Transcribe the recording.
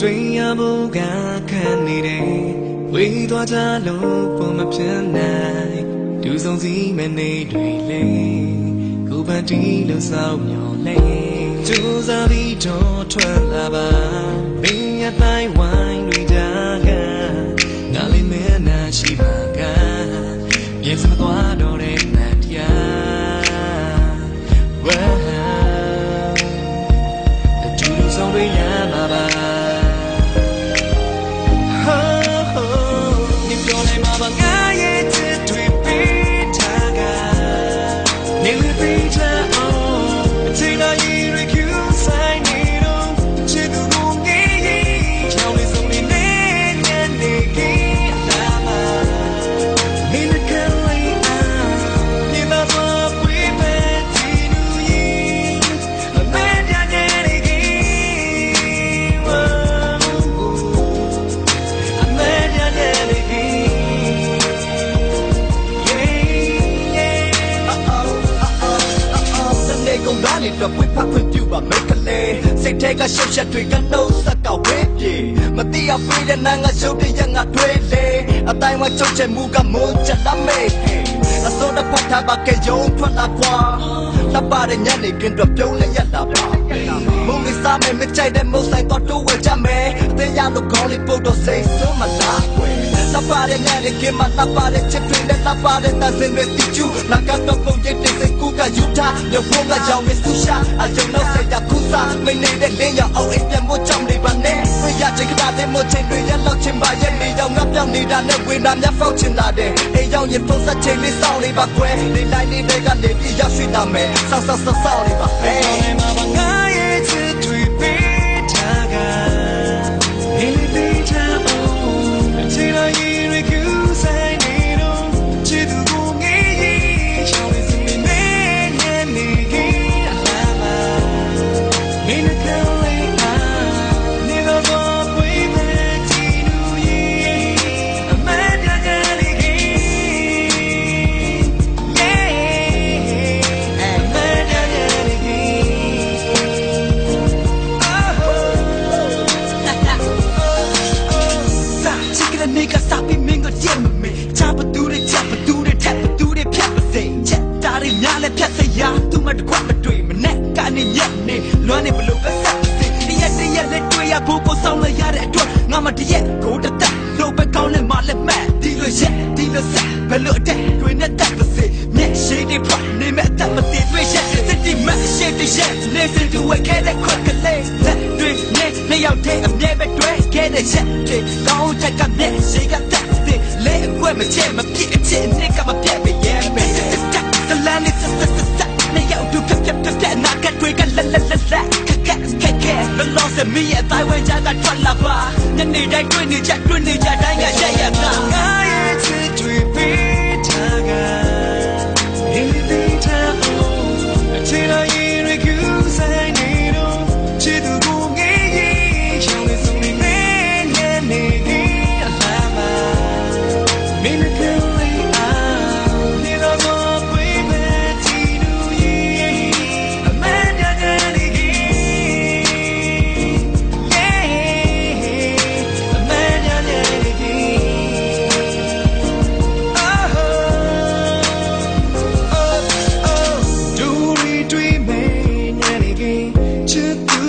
တွေ့ရဖို့ကခံနေတယ်ဝေးသွားကြလို့ပုံမပြတ်နိုင်ဒူဆုံးစီမနေတွေလေကိုပန်တီလို့စောင်းမျောလဲကျူစားပြီးတော့ထွက်လာပါမင်းရတိုင်းဝိုင်းတွေကြကငါလေးမင်းနာရှိပါကပြေစမသွားတော့တဲ့မန်တရား Well အတူတူဆောင် နေကုန်သားနေတော့ပွေဖတ်ခွင့်ပြုပါမိတ်ကလေးစိတ်ထဲကရှုပ်ရှက်တွေကနှုတ်ဆက်ကဝေးပြေမတိအောင်ပြေးတဲ့နာငါရှုပ်တဲ့ရငါတွေးလေအတိုင်းဝချုပ်ချက်မှုကမွန်ချက်တမေအစောတဖတ်ထားပါကဲယုံထွက်လာကွာတပ်ပါတဲ့ညနေခင်းတော့ပြုံးလဲရတာပါ မုံလေးစားမယ်မကြိုက်တဲ့မုံဆိုင်တော့တိုးဝဲကြမယ်အသေးရလို့ခေါင်းလေးပုတ်တော့စိတ်ဆုံးမလားကွယ်တပ်ပါတဲ့ညနေခင်းမှာတပ်ပါတဲ့ချစ်တွေနဲ့တပ်ပါတဲ့တန်စင်တွေတီချူလာကတော့ပုံရိပ်တဲ့စိတ်ကူကယူထားမြဘုံကကြောင်မစူရှာအကြုံတော့ဆက်ရခုစားမင်းနေတဲ့လင်းရောက်အောင်အိမ်ပြန်ဖို့ကြောင်နေပါနဲ့တွေ့ရချင်ကတာတဲ့မချင်းတွေရလောက်ချင်ပါရဲ့နေရောက်ငါပြောင်းနေတာနဲ့ဝေနာမြဖောက်ချင်တာတဲ့အိမ်ရောက်ရင်ဖုန်းဆက်ချိန်လေးစောင့်နေပါကွယ်နေတိုင်းနေကနေပြီးရောက်ရှိတာမယ်ဆောက်ဆောက်ဆောက်ဆောက်နေပါဟဲ့ က်ရှိတွေဖွင့်နေမဲ့အသက်မတည်တွေ့ရက်စစ်တီမက်ရှိတွေရက်နေစင်တူဝဲခဲတဲ့ခွက်ကလေးလက်တွေနဲ့နှစ်ယောက်တည်းအမြဲပဲတွေ့ခဲ့တဲ့ရက်တွေကောင်းချက်ကမျက်ရှိကတက်တဲ့လေအကွက်မချဲမပြစ်အချစ်နဲ့ကမပြတ်ပဲရဲ့ပဲစလန်နဲ့စစစစနေရောက်သူပြပြပြပြနာကတွေကလလလလခက်ခက်ခက်ခက်ဘလောစမီရဲ့တိုင်းဝဲကြတာထွက်လာပါညနေတိုင်းတွေ့နေကြတွေ့နေကြတိုင်းကရက်ရတာငါ